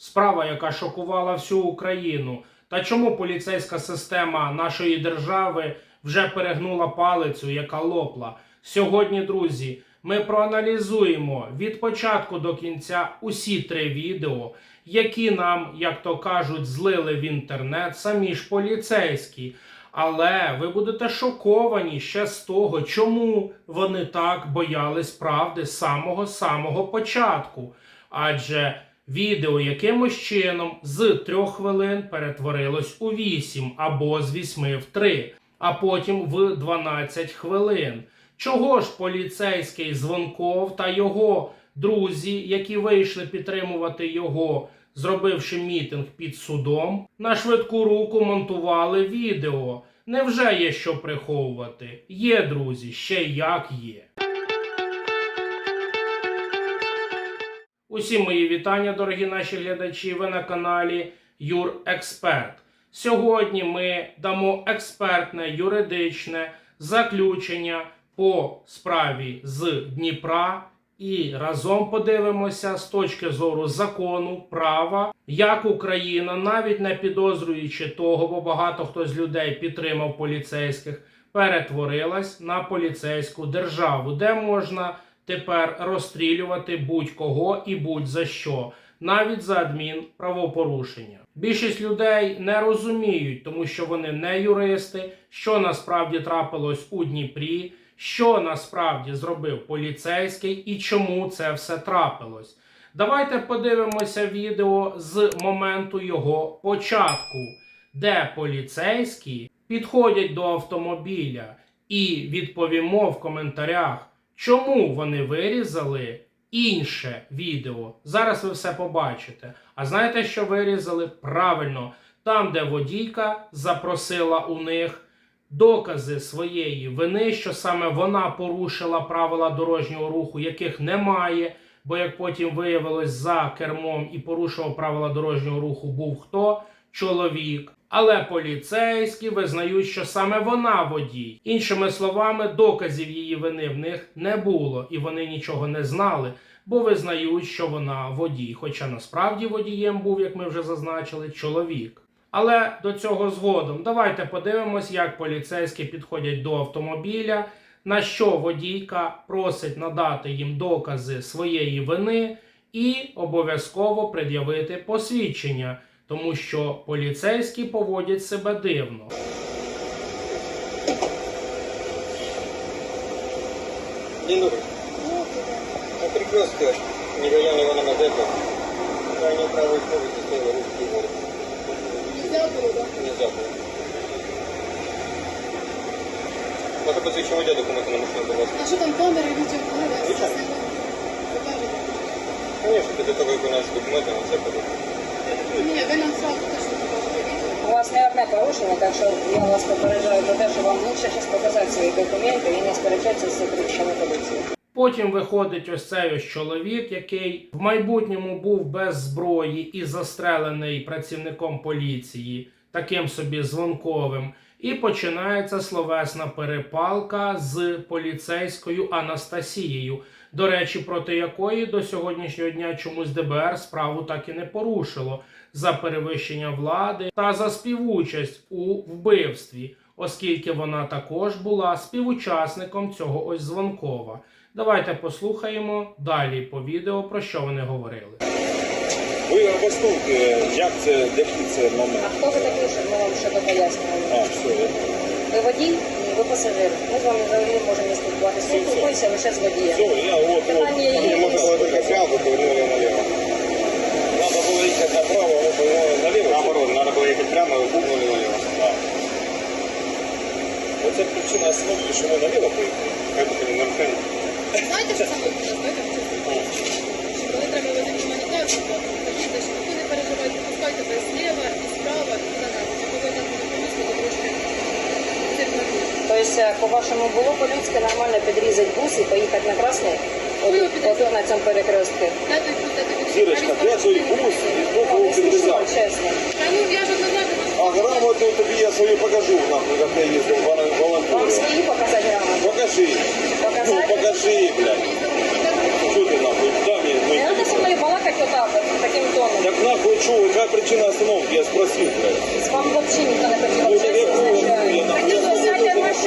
Справа, яка шокувала всю Україну. Та чому поліцейська система нашої держави вже перегнула палицю, яка лопла? Сьогодні, друзі, ми проаналізуємо від початку до кінця усі три відео, які нам, як то кажуть, злили в інтернет самі ж поліцейські. Але ви будете шоковані ще з того, чому вони так боялись правди з самого самого початку. Адже відео якимось чином з трьох хвилин перетворилось у 8 або з 8 в 3, а потім в 12 хвилин. Чого ж поліцейський Звонков та його друзі, які вийшли підтримувати його, зробивши мітинг під судом, на швидку руку монтували відео. Невже є що приховувати? Є, друзі, ще як є. Усі мої вітання, дорогі наші глядачі. Ви на каналі Юр Експерт. Сьогодні ми дамо експертне юридичне заключення по справі з Дніпра і разом подивимося з точки зору закону, права, як Україна, навіть не підозрюючи того, бо багато хто з людей підтримав поліцейських, перетворилась на поліцейську державу, де можна тепер розстрілювати будь-кого і будь-за що, навіть за адмінправопорушення. Більшість людей не розуміють, тому що вони не юристи, що насправді трапилось у Дніпрі, що насправді зробив поліцейський і чому це все трапилось. Давайте подивимося відео з моменту його початку, де поліцейські підходять до автомобіля і відповімо в коментарях, чому вони вирізали інше відео. Зараз ви все побачите. А знаєте, що вирізали? Правильно, там, де водійка запросила у них докази своєї вини, що саме вона порушила правила дорожнього руху, яких немає. Бо як потім виявилось за кермом і порушував правила дорожнього руху, був хто? Чоловік. Але поліцейські визнають, що саме вона водій. Іншими словами, доказів її вини в них не було, і вони нічого не знали, бо визнають, що вона водій. Хоча насправді водієм був, як ми вже зазначили, чоловік. Але до цього згодом давайте подивимось, як поліцейські підходять до автомобіля, на що водійка просить надати їм докази своєї вини і обов'язково пред'явити посвідчення, тому що поліцейські поводять себе дивно. День добрый. На перекрестке не район Ивана Мазепа. Крайне правой скорости стояла русский город. Нельзя было, да? Нельзя было. Можете посвідчити водія документи на машину, будь ласка. А що там камери, відео, камери, Звичайно. покажете? Конечно, після того, як ви наші документи на це подати. Ні, ви нам сразу. У вас не одне порушення, так що я вас попереджаю про те, що вам лучше зараз показати свої документи і не сперечатися з сотрудниками поліції. Потім виходить ось цей ось чоловік, який в майбутньому був без зброї і застрелений працівником поліції, таким собі дзвонковим. І починається словесна перепалка з поліцейською Анастасією, до речі, проти якої до сьогоднішнього дня чомусь ДБР справу так і не порушило за перевищення влади та за співучасть у вбивстві, оскільки вона також була співучасником цього ось дзвонкова. Давайте послухаємо далі по відео, про що вони говорили. Ви обоснуйте, як це, який це А хто ви такий, щоб ми вам що пояснювали? А, все, Ви водій? Ви пасажир. Ми з вами взагалі можемо не спілкуватися. Все, все. Лише з водієм. все, я от, от. Питання є. Мені можна було тільки прямо, повернули наліво. Надо було їхати направо, а повернули наліво. Наоборот, треба було їхати прямо і бухнули наліво. Так. Оце причина остановки, що ми наліво поїхали. Хай би не нарушення. Знаєте, що саме буде? Знаєте, що Коли треба вводити гуманітарну допомогу, кажіть, що ви не переживайте, пускайте без зліва і Е, по-вашому, було по-людськи нормально підрізати бус і поїхати на красний? От, підрізали. на цьому перекрестку. Той путь, Зірочка, де той бус і хто Ну, був підрізав? чесно. Та ну, я ж А грамоту тобі я свою покажу, нахуй, як я їздив в Вам волонтерів. свої показати грамоту? Покажи. Ну, покажи, блядь. Що ти нахуй? Дай мені, Не мені треба зі мною балакати, ехать вот так вот, таким тоном? Так нахуй чего, какая причина остановки? Я спросил, блядь. С вами вообще никто не хотел Ну, так я изначально. хуй, я сядьте в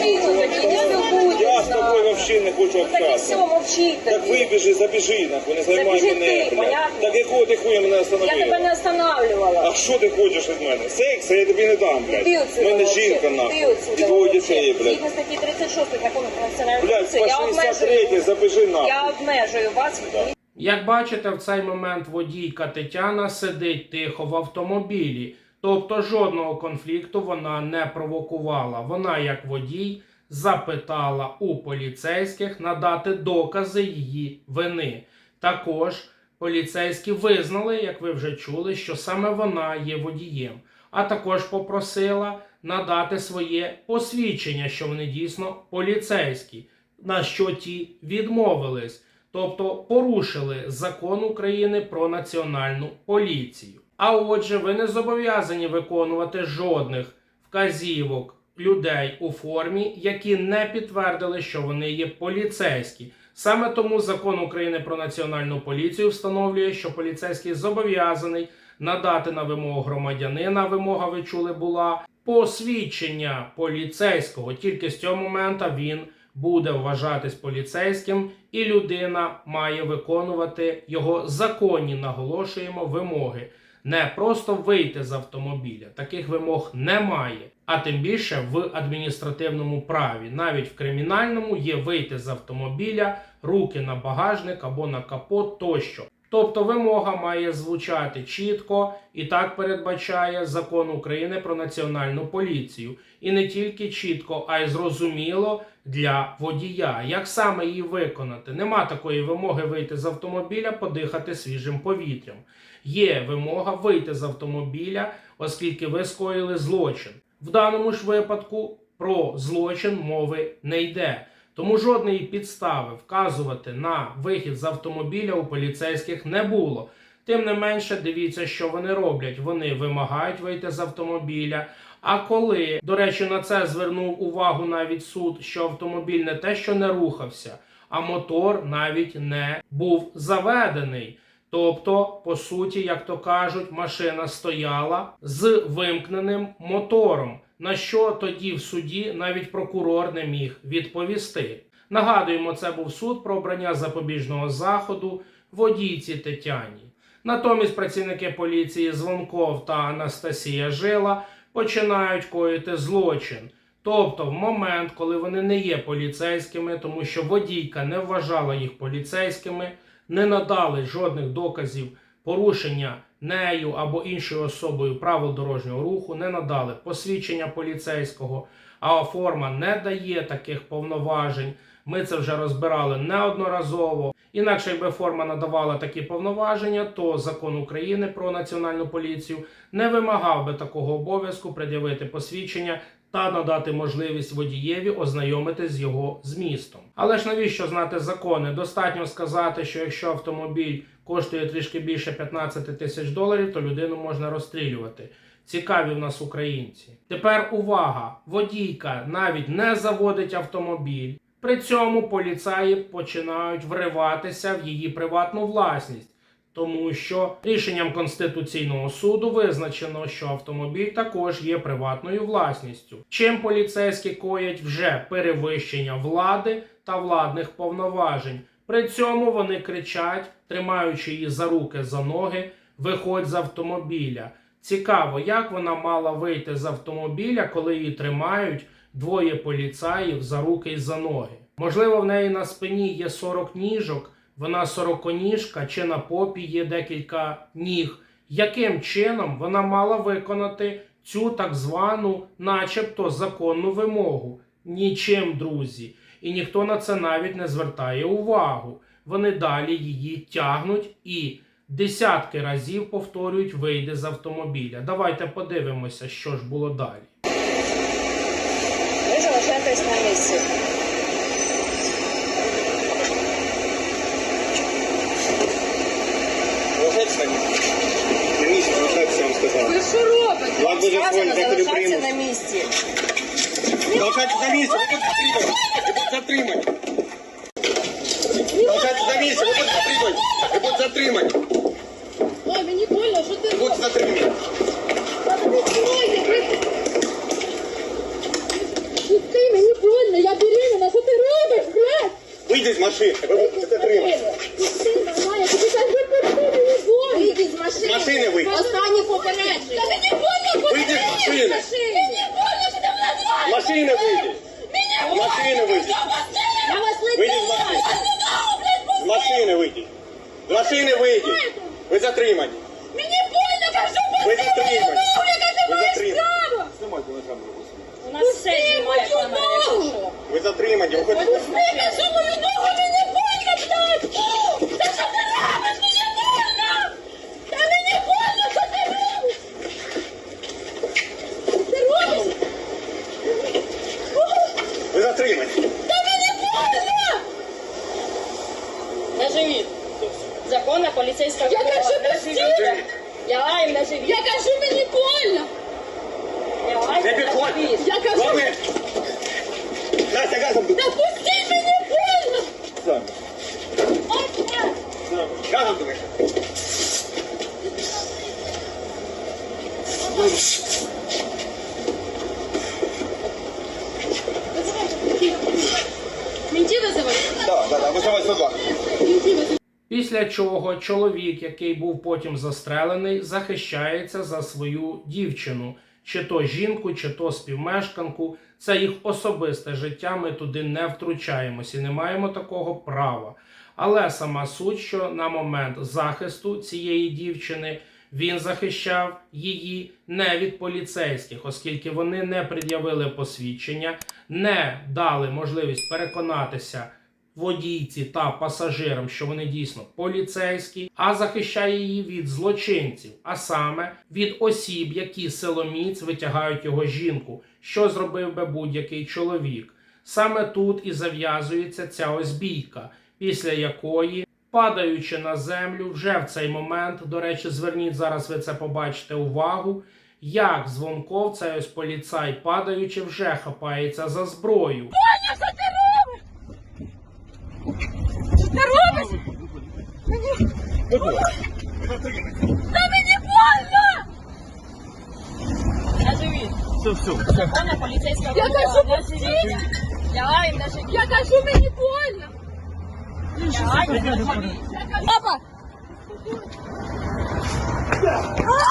не. Я с тобой вообще не хочу Ну так і все, общаться. мовчіть Так тоді. вибіжи, забіжи, нахуй, не займай Забіжи мене, ти, блядь. понятно? Так якого ти хуя мене Я тебе остановила? не останавливала. А що ти хочеш від мене? Секс я тобі не дам, блядь. Ти У мене жінка, нахуй. І двоє дітей, блядь. Згідно статті 36 закону про національну Блядь, поліцію, я 63 обмежую, забіжи нахуй. я обмежую вас. Як бачите, в цей момент водійка Тетяна сидить тихо в автомобілі, тобто жодного конфлікту вона не провокувала. Вона, як водій, запитала у поліцейських надати докази її вини. Також поліцейські визнали, як ви вже чули, що саме вона є водієм, а також попросила надати своє посвідчення, що вони дійсно поліцейські, на що ті відмовились тобто порушили закон України про національну поліцію. А отже, ви не зобов'язані виконувати жодних вказівок людей у формі, які не підтвердили, що вони є поліцейські. Саме тому закон України про національну поліцію встановлює, що поліцейський зобов'язаний надати на вимогу громадянина. Вимога ви чули була посвідчення поліцейського. Тільки з цього моменту він буде вважатись поліцейським, і людина має виконувати його законні, наголошуємо, вимоги. Не просто вийти з автомобіля. Таких вимог немає. А тим більше в адміністративному праві, навіть в кримінальному, є вийти з автомобіля, руки на багажник або на капот тощо. Тобто вимога має звучати чітко і так передбачає закон України про національну поліцію. І не тільки чітко, а й зрозуміло для водія. Як саме її виконати? Нема такої вимоги вийти з автомобіля, подихати свіжим повітрям. Є вимога вийти з автомобіля, оскільки ви скоїли злочин. В даному ж випадку про злочин мови не йде. Тому жодної підстави вказувати на вихід з автомобіля у поліцейських не було. Тим не менше, дивіться, що вони роблять. Вони вимагають вийти з автомобіля. А коли, до речі, на це звернув увагу навіть суд, що автомобіль не те, що не рухався, а мотор навіть не був заведений. Тобто, по суті, як то кажуть, машина стояла з вимкненим мотором. На що тоді в суді навіть прокурор не міг відповісти. Нагадуємо, це був суд про обрання запобіжного заходу водійці Тетяні. Натомість працівники поліції Звонков та Анастасія Жила починають коїти злочин. Тобто, в момент, коли вони не є поліцейськими, тому що водійка не вважала їх поліцейськими, не надали жодних доказів порушення нею або іншою особою правил дорожнього руху, не надали посвідчення поліцейського, а форма не дає таких повноважень. Ми це вже розбирали неодноразово. Інакше, якби форма надавала такі повноваження, то закон України про національну поліцію не вимагав би такого обов'язку пред'явити посвідчення та надати можливість водієві ознайомитись з його змістом. Але ж навіщо знати закони? Достатньо сказати, що якщо автомобіль коштує трішки більше 15 тисяч доларів, то людину можна розстрілювати. Цікаві в нас українці. Тепер увага! Водійка навіть не заводить автомобіль. При цьому поліцаї починають вриватися в її приватну власність. Тому що рішенням Конституційного суду визначено, що автомобіль також є приватною власністю. Чим поліцейські коять вже перевищення влади та владних повноважень. При цьому вони кричать, тримаючи її за руки за ноги, виходь з автомобіля. Цікаво, як вона мала вийти з автомобіля, коли її тримають двоє поліцаїв за руки і за ноги. Можливо, в неї на спині є 40 ніжок, вона сороконіжка, чи на попі є декілька ніг. Яким чином вона мала виконати цю так звану, начебто, законну вимогу? Нічим, друзі. І ніхто на це навіть не звертає увагу. Вони далі її тягнуть і десятки разів повторюють вийди з автомобіля. Давайте подивимося, що ж було далі. Ви залишаєтесь на місці. Ложаться на на місці, залишайтеся, я вам сказав. Ви що робите? Ладно, буде Сказано, фонд, як залишатися на приймуть. місці. Залишайтеся на місці, ви будете затримані. Ви будете затримані. Залишайтеся на місці, ви будете затримані. Ви будете затримані. Машини. Ви. Вийдіть з машини. З машини вийдіть. Останні попередження. Та мені больно, Вийдіть з машини. Мені больно, що ти мене З знаєш. машини вийдіть. З машини вийдіть. Я вас Вийдіть з машини. З машини вийдіть. З машини вийдіть. Ви затримані. Мені больно, кажу, Ви затримані. яка ти Ви маєш затримані. право. Знімайте на камеру. У нас все знімає мою камера, якщо ногу. що. Ви затримані. Виходите. Пусти, кажу, мою ногу, мені больно, блядь. Та що ти робиш? Мені больно. Та мені больно, що ти робиш? Ти робиш? Ви затримані. Та мені больно. На живіт. Законна поліцейська Я вимога. кажу, На пусти. живіт. Лягаємо на живіт. Я кажу, мені больно. Лягаємо Не на підходь. живіт. Я кажу, Лови. Настя, газом. та пусти, мені больно. Сам. От так. Сам. Газом думаєш. Мінті визивати? Так, так, так. Визивай 102. Мінті визивати. Після чого чоловік, який був потім застрелений, захищається за свою дівчину, чи то жінку, чи то співмешканку. Це їх особисте життя. Ми туди не втручаємось і не маємо такого права. Але сама суть, що на момент захисту цієї дівчини він захищав її не від поліцейських, оскільки вони не пред'явили посвідчення, не дали можливість переконатися водійці та пасажирам, що вони дійсно поліцейські, а захищає її від злочинців, а саме від осіб, які силоміць витягають його жінку, що зробив би будь-який чоловік. Саме тут і зав'язується ця ось бійка, після якої, падаючи на землю, вже в цей момент, до речі, зверніть зараз, ви це побачите увагу. Як дзвонков, цей ось поліцай, падаючи, вже хапається за зброю. На живіт. Все, все. Законна поліцейська Я кажу, живіт. Лягаємо на живіт. Я кажу, мені больно. Лягаємо на живіт. Папа,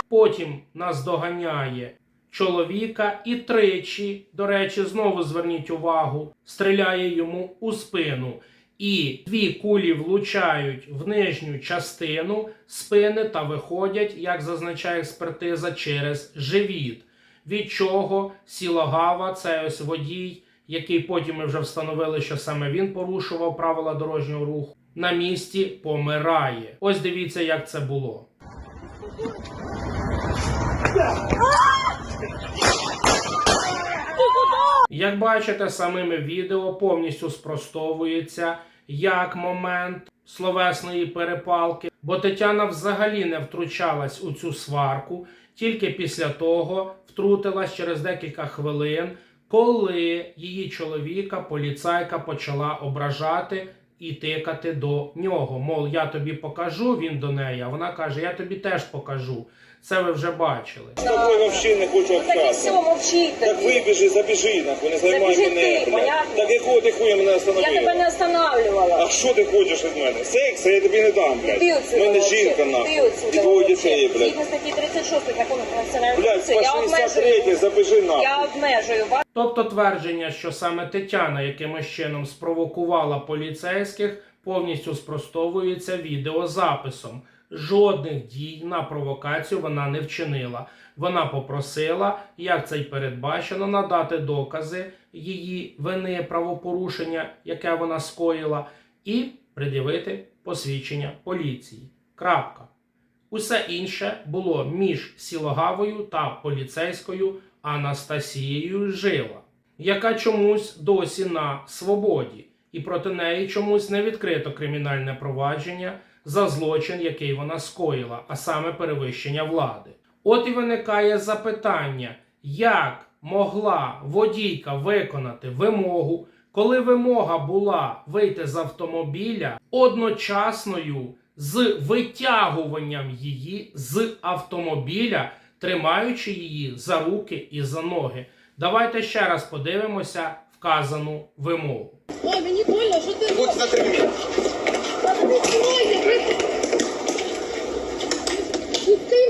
Потім нас доганяє чоловіка і тричі, до речі, знову зверніть увагу, стріляє йому у спину. І дві кулі влучають в нижню частину спини та виходять, як зазначає експертиза, через живіт. Від чого сілогава, це ось водій, який потім ми вже встановили, що саме він порушував правила дорожнього руху, на місці помирає. Ось дивіться, як це було. Як бачите, самими відео повністю спростовується як момент словесної перепалки, бо Тетяна взагалі не втручалась у цю сварку, тільки після того втрутилась через декілька хвилин, коли її чоловіка поліцайка почала ображати і тикати до нього. Мов, я тобі покажу, він до неї, а вона каже: Я тобі теж покажу. Це ви вже бачили. Тобою вообще не хочу Ну так і все, мовчи Так тоді. вибіжи, забіжи, нахуй, не займай Забіжи мене. ти, блядь. понятно? Так якого ти хуя мене Я тебе остановила? не останавливала. А що ти хочеш від мене? Секс я тобі не дам, блядь. Ти У мене жінка, Ти нахуй. І двоє дітей, блядь. Згідно статті 36 закону про національну Блядь, поліцію, я по 63 обмежую, забіжи нахуй. я обмежую вас. Тобто твердження, що саме Тетяна якимось чином спровокувала поліцейських, повністю спростовується відеозаписом. Жодних дій на провокацію вона не вчинила. Вона попросила, як це й передбачено, надати докази її вини правопорушення, яке вона скоїла, і пред'явити посвідчення поліції. Крапка. Усе інше було між Сілогавою та поліцейською Анастасією Жила, яка чомусь досі на свободі, і проти неї чомусь не відкрито кримінальне провадження за злочин, який вона скоїла, а саме перевищення влади. От і виникає запитання, як могла водійка виконати вимогу, коли вимога була вийти з автомобіля одночасною з витягуванням її з автомобіля, тримаючи її за руки і за ноги. Давайте ще раз подивимося вказану вимогу. Ой, мені больно, що ти робиш? меня. Та тобі стройте, ви... Пусти,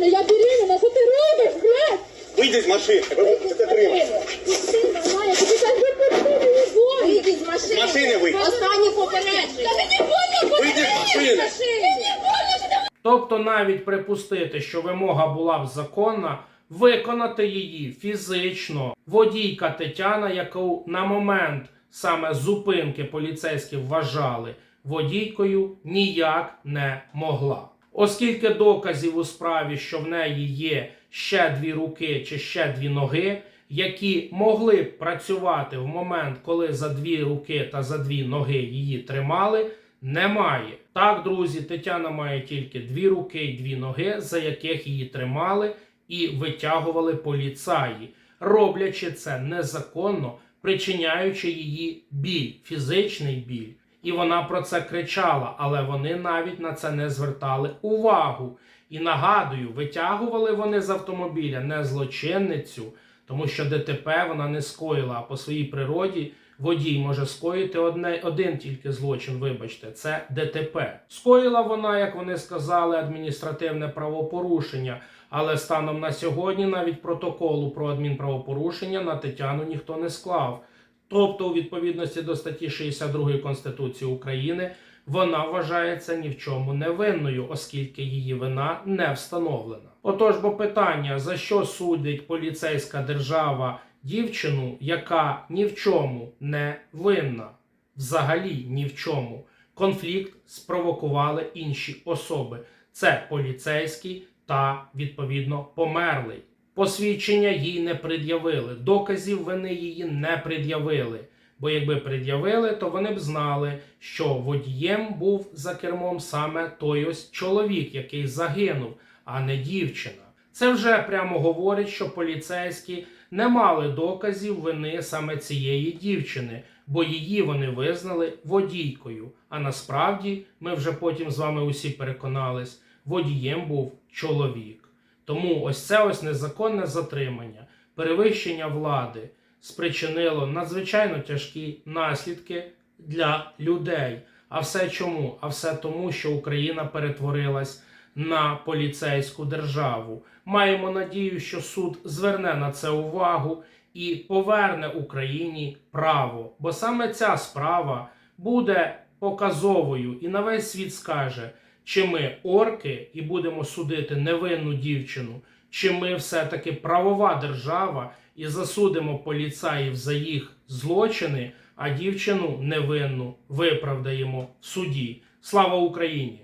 мені больно, я беременна, що ти робиш, блядь? Выйди из машины. Это требуется. Пусти, нормально, я тобі кажу, пусти, мені больно. Вийди з С машины выйди. Останнє попередження. Та мені больно, Выйди из машины. Мені больно, що ти Тобто навіть припустити, що вимога була б законна, виконати її фізично. Водійка Тетяна, яку на момент саме зупинки поліцейські вважали водійкою, ніяк не могла. Оскільки доказів у справі, що в неї є ще дві руки чи ще дві ноги, які могли б працювати в момент, коли за дві руки та за дві ноги її тримали, немає. Так, друзі, Тетяна має тільки дві руки і дві ноги, за яких її тримали і витягували поліцаї, роблячи це незаконно, причиняючи її біль, фізичний біль. І вона про це кричала, але вони навіть на це не звертали увагу. І нагадую, витягували вони з автомобіля не злочинницю, тому що ДТП вона не скоїла, а по своїй природі водій може скоїти одне, один тільки злочин, вибачте, це ДТП. Скоїла вона, як вони сказали, адміністративне правопорушення, але станом на сьогодні навіть протоколу про адмінправопорушення на Тетяну ніхто не склав. Тобто, у відповідності до статті 62 Конституції України, вона вважається ні в чому невинною, оскільки її вина не встановлена. Отож, бо питання, за що судить поліцейська держава дівчину, яка ні в чому не винна, взагалі ні в чому. Конфлікт спровокували інші особи. Це поліцейський та відповідно померлий. Посвідчення їй не пред'явили, доказів вини її не пред'явили. Бо якби пред'явили, то вони б знали, що водієм був за кермом саме той ось чоловік, який загинув, а не дівчина. Це вже прямо говорить, що поліцейські не мали доказів вини саме цієї дівчини, бо її вони визнали водійкою. А насправді ми вже потім з вами усі переконались, водієм був чоловік. Тому ось це ось незаконне затримання, перевищення влади спричинило надзвичайно тяжкі наслідки для людей. А все чому? А все тому, що Україна перетворилась на поліцейську державу. Маємо надію, що суд зверне на це увагу і поверне Україні право. Бо саме ця справа буде показовою і на весь світ скаже, чи ми орки і будемо судити невинну дівчину, чи ми все-таки правова держава і засудимо поліцаїв за їх злочини, а дівчину невинну виправдаємо в суді. Слава Україні!